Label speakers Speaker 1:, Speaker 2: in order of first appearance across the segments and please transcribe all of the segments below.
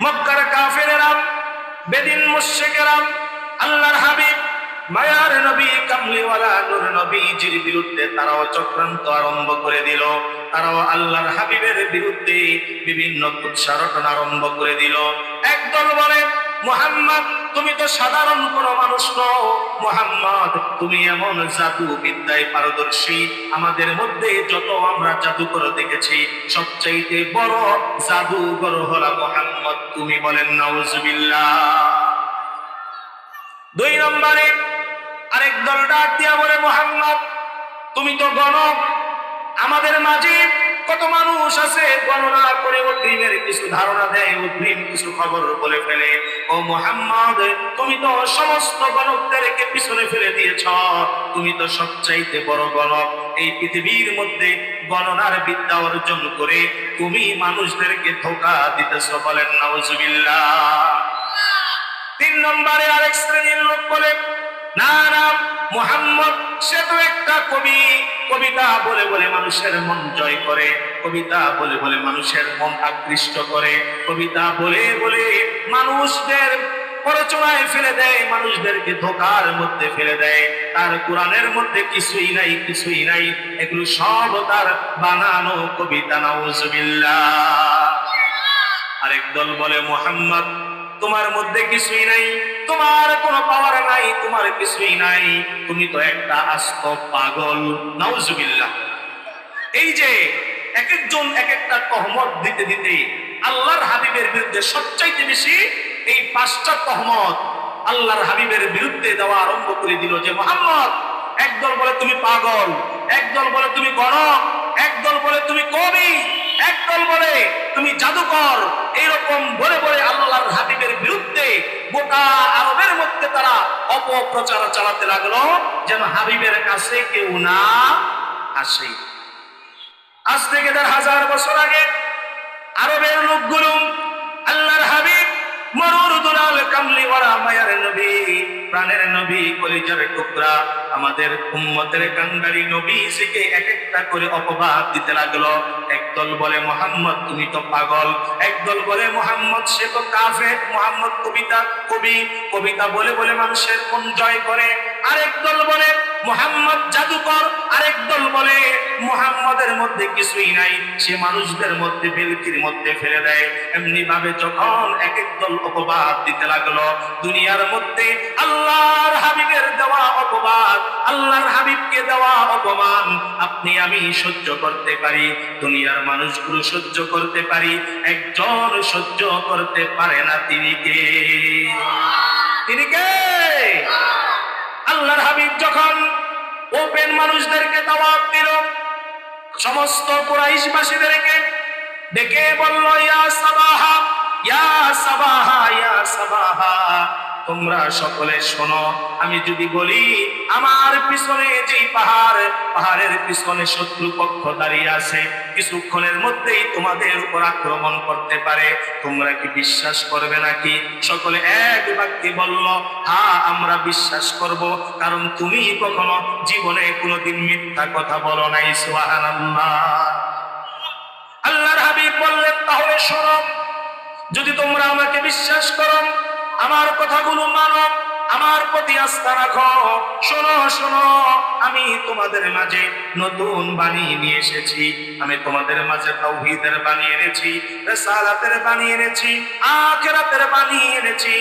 Speaker 1: মক্কার কাফেরেরা, বেদিন মুশেকেরাম আল্লাহর হাবিব, মায়ার নবী, কামলিওয়ালা নূর নবীজির বিরুদ্ধে তারাও চক্রান্ত আরম্ভ করে দিল। তারাও আল্লাহর হাবিবের বিরুদ্ধে বিভিন্ন কুৎসারটন আরম্ভ করে দিল। একদল বলে মোহাম্মদ, তুমি তো সাধারণ কোনো মানুষ নও। মোহাম্মদ, তুমি এমন জাদু বিদ্যায় পারদর্শী। আমাদের মধ্যে যত আমরা জাদুকর দেখেছি, সবচাইতে বড় জাদুকর হলা মোহাম্মদ। তুমি বলেন, নাউজুবিল্লাহ। দুই নম্বরে আরেক দল ডাক দিয়া বলে, মোহাম্মদ, তুমি তো গণক, আমাদের মাঝে কত মানুষ আছে, গণনা করে অগ্রিমের কিছু ধারণা দেয় অগ্রিম কিছু খবর বলে ফেলে। ও মোহাম্মদ, তুমি তো সমস্ত গণকদেরকে পিছনে ফেলে দিয়েছ। তুমি তো সবচাইতে বড় গণক। এই পৃথিবীর মধ্যে গণনার বিদ্যা অর্জন করে তুমি মানুষদেরকে ধোকা দিতেছ বলেন, নাউজুবিল্লাহ। তিন নম্বরে আরেক শ্রেণির লোক বলে সে তো একটা কবি। কবিতা বলে বলে মানুষের মন জয় করে। কবিতা বলে বলে মানুষের মন আকৃষ্ট করে। কবিতা বলে বলে মানুষদের প্ররোচনায় ফেলে দেয়, মানুষদেরকে ধোকার মধ্যে ফেলে দেয়। তার কোরআনের মধ্যে কিছুই নাই কিছুই নাই। এগুলো সব তার বানানো কবিতা, নাউজুবিল্লাহ। আরেক দল বলে, মোহাম্মদ, তোমার মধ্যে কিছুই নাই তোমার কোনো পাওয়ার নাই, তোমার কিছুই নাই। তুমি তো একটা আস্ত পাগল। নাউজুবিল্লাহ। এই যে এক একজন এক একটা তহমত দিতে দিতে আল্লাহর হাবিবের বিরুদ্ধে সবচাইতে বেশি এই পাঁচটা তহমত আল্লাহর হাবিবের বিরুদ্ধে দেওয়া আরম্ভ করে দিল যে, মোহাম্মদ, একদল বলে তুমি পাগল, একদল বলে তুমি গণক, একদল বলে তুমি কবি, একদল বলে তুমি জাদুকর। এইরকম বলে বলে আল্লাহর হাবিবের বিরুদ্ধে গোটা আরবের মধ্যে তারা অপপ্রচার চালাতে লাগল, যেন হাবিবের কাছে কেউ না আসে। আজ থেকে দেড় হাজার বছর আগে আরবের লোকগুলো আল্লাহর হাবিব মরুর কামলিওয়ালা মায়ার নবী, প্রাণের নবী, কলিজার টুকরা। আমাদের উম্মতের নবী এক একটা করে অপবাদ দিতে লাগল। একদল বলে, মোহাম্মদ, তুমি তো পাগল। একদল বলে, মোহাম্মদ, সে তো কাফে মোহাম্মদ, কবিতা, কবি। কবিতা বলে বলে মানুষের মন জয় করে। আরেক দল বলে, মোহাম্মদ, জাদুকর। আরেক দল বলে, মোহাম্মদের মধ্যে কিছুই নাই। সে মানুষদের মধ্যে, বেলকির মধ্যে ফেলে দেয়। এমনি ভাবে যখন এক এক দল অপবাদ দিতে লাগল। দুনিয়ার মধ্যে আল্লাহর হাবিবের দেওয়া অপবাদ, আল্লাহর হাবিবকে দেওয়া অপমান আপনি আমি সহ্য করতে পারি, দুনিয়ার মানুষগুলো সহ্য করতে পারি, একজন সহ্য করতে পারে না তিনি কে? তিনি কে? আল্লাহর হাবিব যখন ওপেন মানুষদেরকে দাওয়াত দিল, সমস্ত কুরাইশবাসীদেরকে ডেকে বলল, ইয়া সাবাহা তোমরা সকলে শোনো। আমি যদি বলি, আমার পিছনে যে পাহাড়, পাহাড়ের পিছনে শত্রু পক্ষ দাঁড়িয়ে আছে, কিছুক্ষণের মধ্যেই তোমাদের উপর আক্রমণ করতে পারে। তোমরা কি বিশ্বাস করবে নাকি? সকলে এক বাক্যে বলল হ্যাঁ আমরা বিশ্বাস করব, কারণ তুমি কখনো জীবনে কোনোদিন মিথ্যা কথা বলো নাই, সুবহানাল্লাহ। আল্লাহর হাবিব বললেন, তাহলে শোনো যদি তোমরা আমাকে বিশ্বাস করো, আমার কথাগুলো মানো, আমার প্রতি আস্থা রাখো, শোনো শোনো, আমি তোমাদের মাঝে নতুন বাণী নিয়ে এসেছি। আমি তোমাদের মাঝে তাওহীদের বাণী এনেছি, রিসালাতের বাণী এনেছি, আখিরাতের বাণী এনেছি।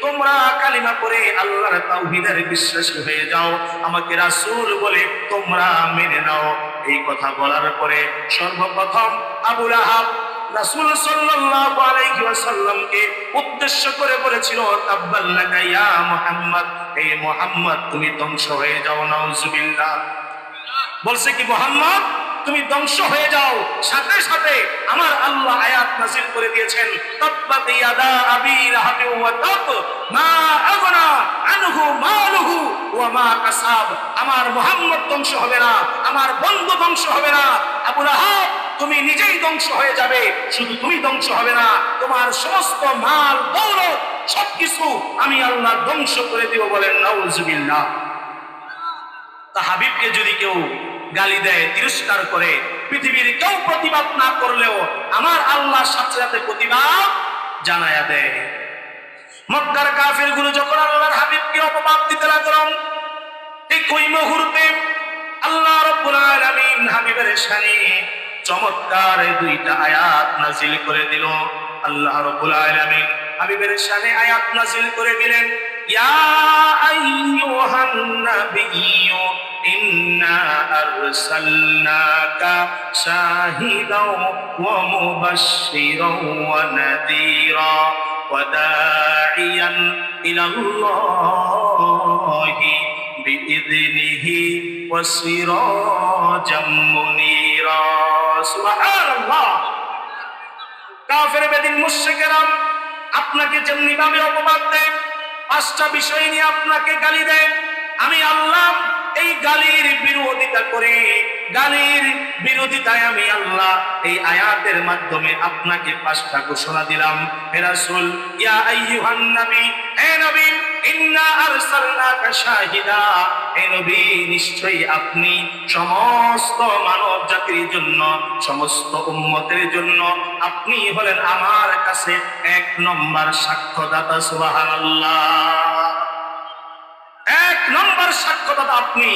Speaker 1: তোমরা কালিমা পড়ে আল্লাহর তাওহীদের বিশ্বাসী হয়ে যাও। আমাকে রাসূল বলে তোমরা মেনে নাও। এই কথা বলার পরে সর্বপ্রথম আবুল আহাব রাসূল সাল্লাল্লাহু আলাইহি ওয়াসাল্লামকে উদ্দেশ্য করে বলেছিল, তাব্বাল্লাকা ইয়া মুহাম্মদ। হে মুহাম্মদ, তুমি ধ্বংস হয়ে যাও, নাউজুবিল্লাহ। বলছে কি, মুহাম্মদ, তুমি ধ্বংস হয়ে যাও। সাথে সাথে আমার আল্লাহ আয়াত নাযিল করে দিয়েছেন, তাব্বাত ইয়াদা আবি লাহাবি ওয়া তাব, মা আগনা আনহু মালুহু ওয়া মা কাসাব আমার মুহাম্মদ ধ্বংস হবে না, আমার বন্ধু ধ্বংস হবে না। আবু লাহাব তুমি নিজেই ধ্বংস হয়ে যাবে। শুধু তুমি ধ্বংস হবে না, তোমার সমস্ত মাল, দৌলত, সবকিছু আমি আল্লাহ ধ্বংস করে দিব বলেন, নাউজুবিল্লাহ। তা হাবিবকে যদি কেউ গালি দেয়, তিরস্কার করে, পৃথিবীর কেউ প্রতিবাদ না করলেও আমার আল্লাহর সাথে সাথে প্রতিবাদ জানায়া দেয়। মক্কার কাফিরগুলো যখন আল্লাহর হাবিবকে অপবাদ দিতে লাগলাম ঠিক ওই মুহূর্তে আল্লাহ রব্বুল আলামিন হাবিবের শানে চমৎকার এই দুইটা আয়াত নাজিল করে দিল। আল্লাহ রাব্বুল আলামিন হাবিবের শানে আয়াত নাজিল করে দিলেন, ইয়া আইয়ুহান নাবিয়্যু, ইন্না আরসালনাকা শাহিদাও ওয়া মুবাশশিরাও ওয়া নাদীরা ওয়া দাঈয়ান ইলাল্লাহি বিইযনিহি ওয়া সিরাজাম মুনীরা। আপনাকে যেমনি ভাবে অপবাদ দেয় পাঁচটা বিষয় নিয়ে আপনাকে গালি দেয়। আমি আল্লাহ এই গালির বিরোধিতা করে। গালির বিরোধিতায় আমি আল্লাহ এই আয়াতের মাধ্যমে আপনাকে পাঁচটা ঘোষণা দিলাম। হে রাসূল, ইয়া হে নবী আপনি হলেন আমার কাছে এক নম্বর সাক্ষ্যদাতা, সুবহানাল্লাহ। এক নম্বর সাক্ষ্যদাতা আপনি।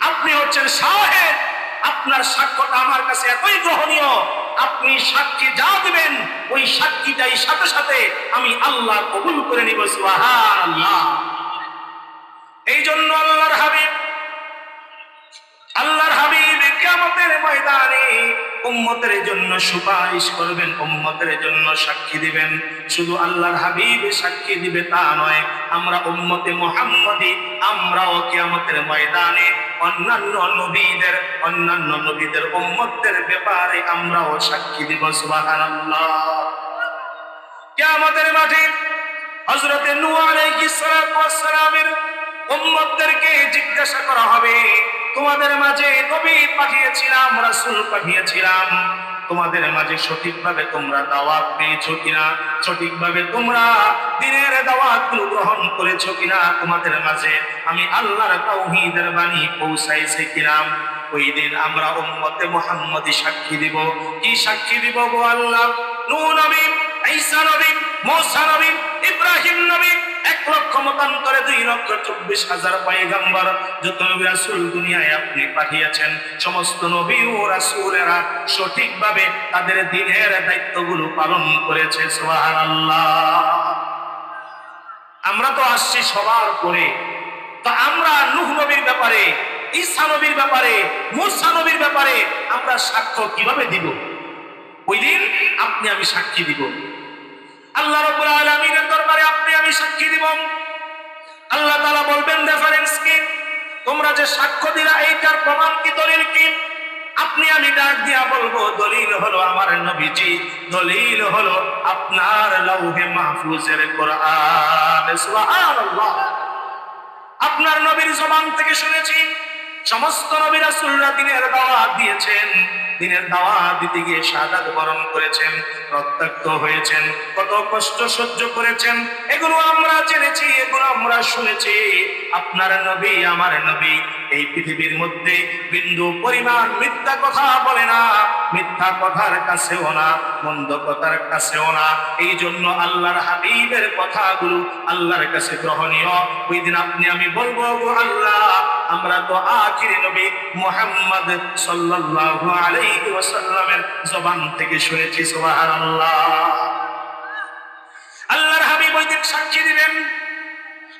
Speaker 1: আপনি হচ্ছেন শাহেদ। আপনার সাক্ষ্যটা আমার কাছে এতই গ্রহণীয়। আপনি সাক্ষী যা দিবেন, ওই সাক্ষীটাই সাথে সাথে আমি আল্লাহ কবুল করে নিব, সুবহানাল্লাহ। এই জন্য আল্লাহর হাবিব আল্লাহর হাবিব কিয়ামতের ময়দানে উম্মতের জন্য সুপারিশ করবেন, উম্মতের জন্য সাক্ষী দিবেন। শুধু আল্লাহর হাবিব সাক্ষী দিবে তা নয়, আমরা উম্মতে মুহাম্মদি, আমরাও কিয়ামতের ময়দানে অন্যান্য নবীদের অন্যান্য নবীদের উম্মতদের ব্যাপারে আমরাও সাক্ষী দিব, সুবহানাল্লাহ। কিয়ামতের মাঠে হযরতে নূহ আলাইহিস সালামের উম্মতদেরকে জিজ্ঞাসা করা হবে তোমাদের মাঝে নবী পাঠিয়েছিলাম, রাসূল পাঠিয়েছিলাম। তোমাদের মাঝে সঠিকভাবে তোমরা দাওয়াত পেয়েছ কিনা, সঠিকভাবে তোমরা দিনের দাওয়াতগুলো গ্রহণ করেছ কিনা, তোমাদের মাঝে আমি আল্লাহর তাওহীদের বাণী পৌঁছাইছে কিনা, ওই দিন আমরা উম্মতে মুহাম্মদী সাক্ষী দিব। কি সাক্ষী দিব গো আল্লাহ? নূহ নবী, ঈসা নবী, মূসা নবী, ইব্রাহিম নবী লক্ষ মতান্তরে দুই লক্ষ চব্বিশ হাজার পয়গম্বর। যত নবী রাসূল দুনিয়ায় আপনি পাঠিয়েছেন, সমস্ত নবী ও রাসূলেরা সঠিকভাবে তাদের দিনের দায়িত্বগুলো পালন করেছে, সুবহানাল্লাহ। আমরা তো আসছি সবার করে তো আমরা নূহ নবীর ব্যাপারে, ঈসা নবীর ব্যাপারে, মূসা নবীর ব্যাপারে আমরা সাক্ষ্য কীভাবে দিব? ওই দিন আপনি আমি সাক্ষী দিব। আল্লাহ রাব্বুল আলামিনের দরবারে আপনি আমি সাক্ষী দিব। আল্লাহ তাআলা বলবেন রেফারেন্স কি? তোমরা যে সাক্ষ্য দিলা, এইটার প্রমাণ কি, দলিল কি? আপনি আমি ডাক দিয়া বলব, দলিল হলো আমার নবীজি, দলিল হলো আপনার লৌহে মাহফুজের কোরআন। সুবহানাল্লাহ। আপনার নবীর জবান থেকে শুনেছি সমস্ত নবী রাসূলরা দিনের দাওয়াত দিয়েছেন। দিনের দাওয়াত দিতে গিয়ে শাহাদাত বরণ করেছেন, রক্তাক্ত হয়েছেন, কত কষ্ট সহ্য করেছেন। এগুলো আমরা জেনেছি, এগুলো আমরা শুনেছি। আপনার নবী, আমার নবী, এই পৃথিবীর মধ্যে বিন্দু পরিমাণ মিথ্যা কথা বলে না, মিথ্যা কথার কাছেও না, মন্দ কথার কাছেও না। এই জন্য আল্লাহর হাবিবের কথাগুলো আল্লাহর কাছে গ্রহণীয়। ওই দিন আপনি, আমি বলব আল্লাহ আমরা তো আখিরি নবী মুহাম্মদ সাল্লাল্লাহু আলাইহি ওয়াসাল্লামের জবান থেকে শুনেছি, সুবহানাল্লাহ। আল্লাহর হাবিব ওই দিন সাক্ষী দিবেন।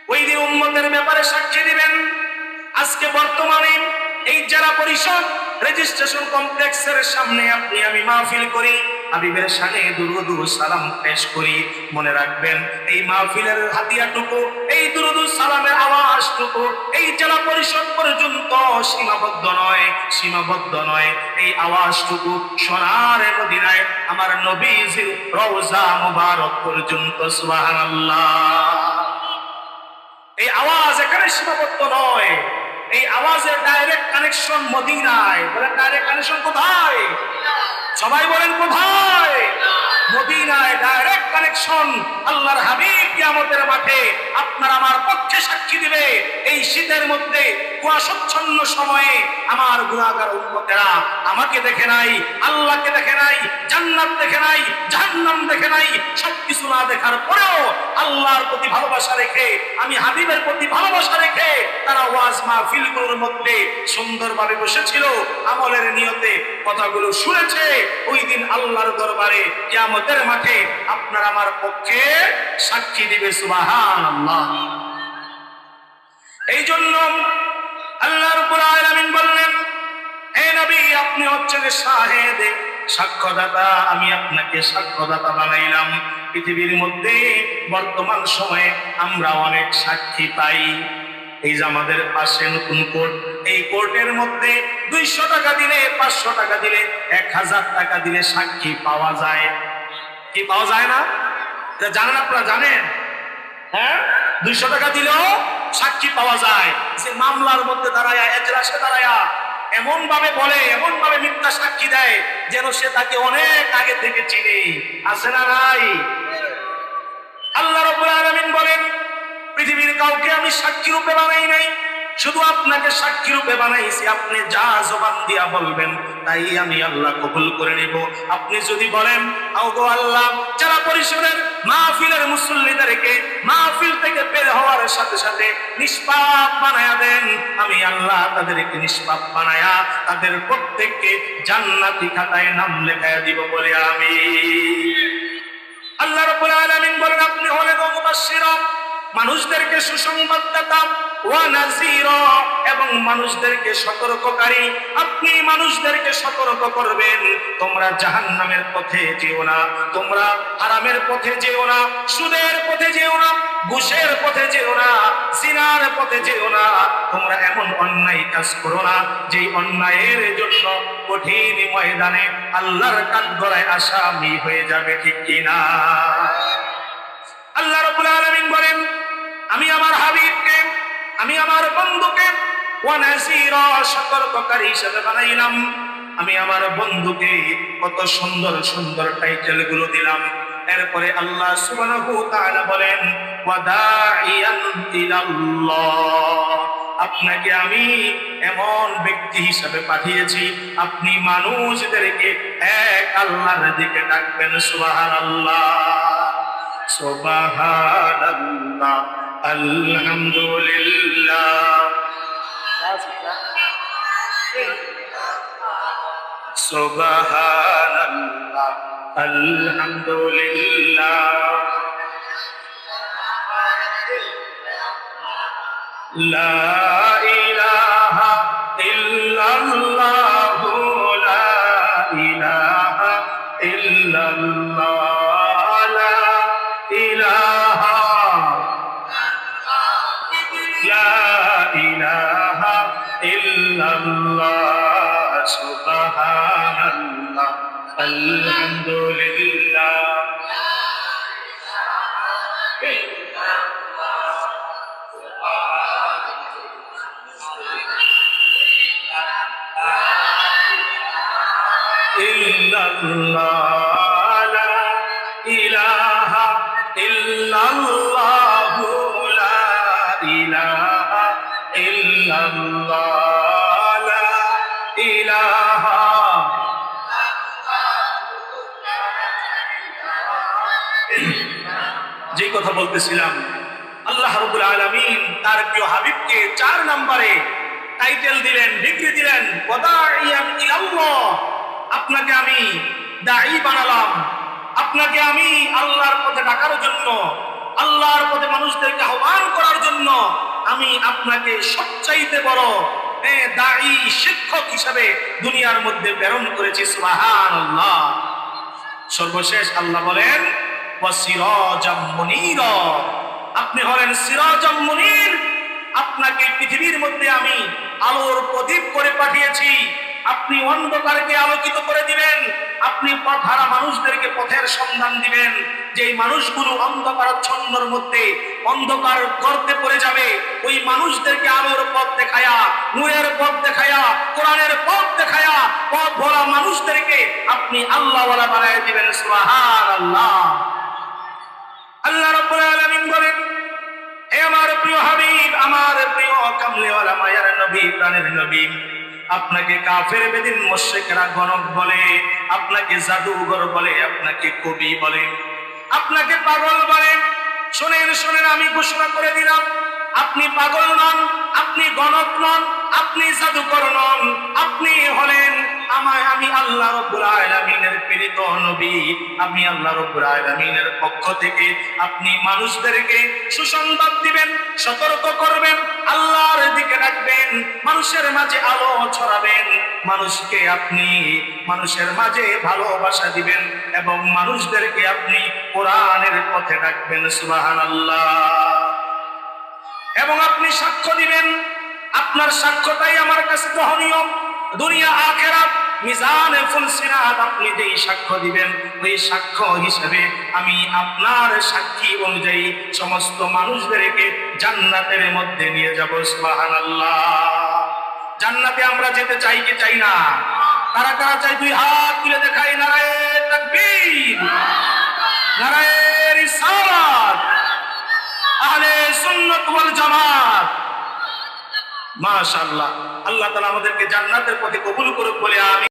Speaker 1: ওই দিন উম্মতের ব্যাপারে সাক্ষী দিবেন। আজকে বর্তমানে এই জেলা পরিষদ রেজিস্ট্রেশন কমপ্লেক্সের সামনে আপনি আমি মাহফিল করি। হাবিবের সানে দুরুদু সালাম পেশ করি। মনে রাখবেন, এই মাহফিলের হাতিয়াটুকু এই দুরুদু সালামের আওয়াজটুকু, এই জেলা পরিষদ পর্যন্ত সীমাবদ্ধ নয় সীমাবদ্ধ নয়। এই আওয়াজটুকু সোনার মদিনায় আমার নবীজির রওজা মুবারক পর্যন্ত, সুবহানাল্লাহ। এই আওয়াজ এখানে সীমাবদ্ধ নয়। এই আওয়াজের ডাইরেক্ট কানেকশন মদিনায়। বলে ডাইরেক্ট কানেকশন কোথায়? সবাই বলেন কোথায় মদিনায় ডাইরেক্ট কানেকশন আল্লাহর হাবিব কিয়ামতের মাঠে আপনার আমার পক্ষে সাক্ষী দিবে। এই শীতের মধ্যে কুয়াশচ্ছন্ন সময়ে আমার গুণাগার উন্মতেরা আমাকে দেখে নাই, আল্লাহকে দেখে নাই, জান্নাত দেখে নাই, জাহান্নাম দেখে নাই, সবকিছু না দেখার পরেও আল্লাহর প্রতি ভালোবাসা রেখে, আমি হাবিবের প্রতি ভালোবাসা রেখে তারা ওয়াজ মাহফিলগুলোর মধ্যে সুন্দরভাবে বসেছিল, আমলের নিয়তে কথাগুলো শুনেছে ওই দিন আল্লাহর দরবারে কিয়ামতের মাঠে আপনার আমার পক্ষে সাক্ষী দিবে সুবাহান আল্লাহ এই জন্য বললেন, হে নবী, আপনি হচ্ছেন শাহেদ। সাক্ষ্যদাতা, আমি আপনাকে সাক্ষ্যদাতা বানাইলাম। পৃথিবীর মধ্যে বর্তমান সময়ে আমরা অনেক সাক্ষী পাই। এই যে আমাদের পাশে নতুন কোর্ট, এই কোর্টের মধ্যে দুইশো টাকা দিলে, পাঁচশো টাকা দিলে, এক হাজার টাকা দিলে সাক্ষী পাওয়া যায়। কি পাওয়া যায় না? এটা জানেন আপনারা, জানেন? হ্যাঁ? দুইশো টাকা দিলেও সাক্ষী পাওয়া যায়। যে মামলার মধ্যে দাঁড়ায়, এজলাসে দাঁড়ায়া এমন ভাবে বলে এমন ভাবে মিথ্যা সাক্ষী দেয়, যেন সে তাকে অনেক আগে থেকে চিনে। আছে না নাই? আল্লাহ রব্বুল আলামিন বলেন পৃথিবীর কাউকে আমি সাক্ষী রূপে বানাই নাই। শুধু আপনাকে সাক্ষী রূপে বানাইছি, আপনি যা জবান দিয়া বলবেন, তাই আমি আল্লাহ কবুল করে নেব। আপনি যদি বলেন আওগো আল্লাহ, যারা পরিসরের মাহফিলের মুসল্লিদেরকে মাহফিল থেকে বের হওয়ার সাথে সাথে নিষ্পাপ বানায়া দেন, আমি আল্লাহ তাদেরকে নিষ্পাপ বানায়া তাদের প্রত্যেককে জান্নাতি খাতায় নাম লেখায় দিব বলে আমি আল্লাহ রাব্বুল আলামিন বলেন, আপনি হলেন মুবাশশির মানুষদেরকে সুসংবাদদাতা এবং মানুষদেরকে সতর্ককারী। আপনি মানুষদেরকে সতর্ক করবেন। তোমরা জাহান্নামের পথে যেও না, তোমরা হারামের পথে যেও না, সুদের পথে যেও না, ঘুষের পথে যেও না, জিনার পথে যেও না। তোমরা এমন অন্যায় কাজ করো না, যেই অন্যায়ের জন্য কঠিন ময়দানে আল্লাহর কাঠগড়ায় আসামি হয়ে যাবে, ঠিক কিনা? আল্লাহ রাব্বুল আলামিন বলেন আমি আমার হাবিবকে, আমি আমার বন্ধুকে সতর্ককারী হিসেবে বানাইলাম। আমি আমার বন্ধুকে কত সুন্দর সুন্দর টাইটেলগুলো দিলাম। এরপরে আল্লাহ বলেন আপনাকে আমি এমন ব্যক্তি হিসাবে পাঠিয়েছি, আপনি মানুষদেরকে এক আল্লাহর দিকে ডাকবেন, সুবহানাল্লাহ। সুবহানাল্লাহ। الحمد لله سبحان الله الحمد لله لا إله إلا الله الحمد لله إلا الله لا إله إلا الله لا إله إلا الله لا إله কথা বলতেছিলাম। আল্লাহ রবুল আলমিন তার প্রিয় হাবিবকে চার নম্বরে টাইটেল দিলেন ডিগ্রি দিলেন আপনাকে আমি দায়ী বানালাম। আপনাকে আমি আল্লাহর পথে ডাকার জন্য, আল্লাহর পথে মানুষদেরকে আহ্বান করার জন্য আমি আপনাকে সবচাইতে বড় দায়ী শিক্ষক হিসাবে দুনিয়ার মধ্যে প্রেরণ করেছি আল্লাহ সর্বশেষ আল্লাহ বলেন আপনি হলেন সিরাজাম মুনীর। আপনাকে পৃথিবীর মধ্যে আমি আলোর প্রদীপ করে পাঠিয়েছি। আপনি অন্ধকারকে আলোকিত করে দিবেন। আপনি পথহারা মানুষদেরকে পথের সন্ধান দিবেন। যেই মানুষগুলো অন্ধকারাচ্ছন্নর মধ্যে অন্ধকার গর্তে পড়ে যাবে, ওই মানুষদেরকে আলোর পথ দেখায়া, নূরের পথ দেখায়া, কোরআনের পথ দেখায়া পথ ভরা মানুষদেরকে আপনি আল্লাহওয়ালা বানায় দিবেন। সুবহান আল্লাহ আল্লাহ রাব্বুল আলামিন বলেন হে আমার প্রিয় হাবিব, আমার প্রিয় কামলেওয়ালা মায়ার নবী, প্রাণের নবী, আপনাকে কাফের বেদিন মুশরিকরা গণক বলে, আপনাকে জাদুঘর বলে, আপনাকে কবি বলে, আপনাকে পাগল বলে। শোনেন শোনেন, আমি ঘোষণা করে দিলাম, আপনি পাগল নন, আপনি গণক নন, আপনি জাদুকর নন, আপনি হলেন আমায়, আমি আল্লাহ রব্বুল আলামিনের প্রেরিত নবী, আমি আল্লাহ রব্বুল আলামিনের পক্ষ থেকে আপনি মানুষদেরকে সুসংবাদ দিবেন, সতর্ক করবেন, আল্লাহর দিকে ডাকবেন, মানুষের মাঝে আলো ছড়াবেন, মানুষকে আপনি মানুষের মাঝে ভালোবাসা দিবেন এবং মানুষদেরকে আপনি কোরআনের পথে ডাকবেন, সুবহানাল্লাহ। এবং আপনি সাক্ষ্য দিবেন, আপনার সাক্ষ্যটাই আমার কাছে গ্রহণীয় দুনিয়া আখেরাত। মিজানে ফুলসিরাত আপনি যেই সাক্ষ্য দিবেন, ওই সাক্ষ্য হিসেবে আমি আপনার সাক্ষী অনুযায়ী সমস্ত মানুষদেরকে জান্নাতের মধ্যে নিয়ে যাব, সুবহানাল্লাহ। জান্নাতে আমরা যেতে চাই কি চাই না? কারা কারা চাই দুই হাত তুলে দেখাই নারায়ে তাকবীর, নারায়ে রিসালাত, আহলে সুন্নাত ওয়াল জামাত। মাশাআল্লাহ, আল্লাহ তাআলা আমাদেরকে জান্নাতের পথে কবুল করুক বলে আমি